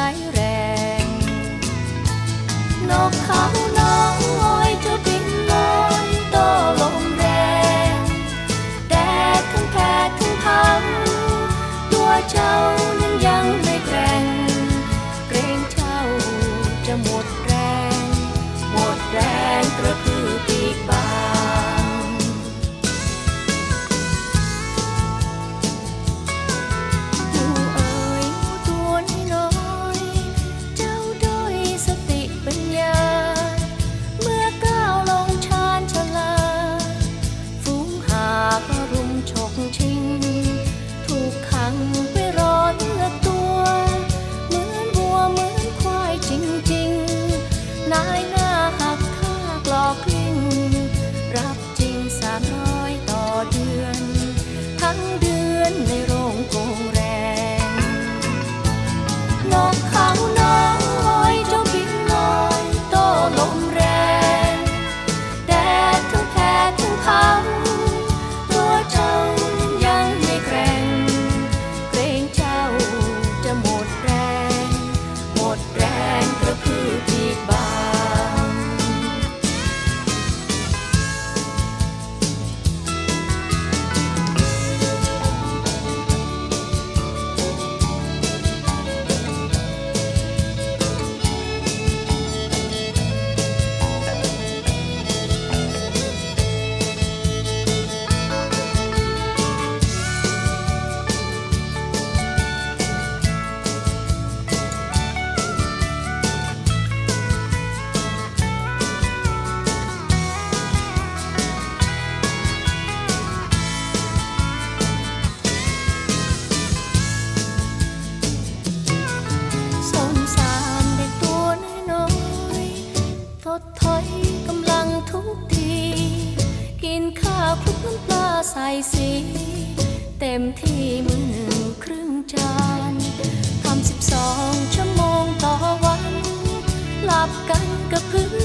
ใหนแรง นกเขา คลุกน้ำปลาใส่สี เต็มที่มือหนึ่งครึ่งจานทำสิบสองชั่วโมงต่อวัน หลับกันกับพื้น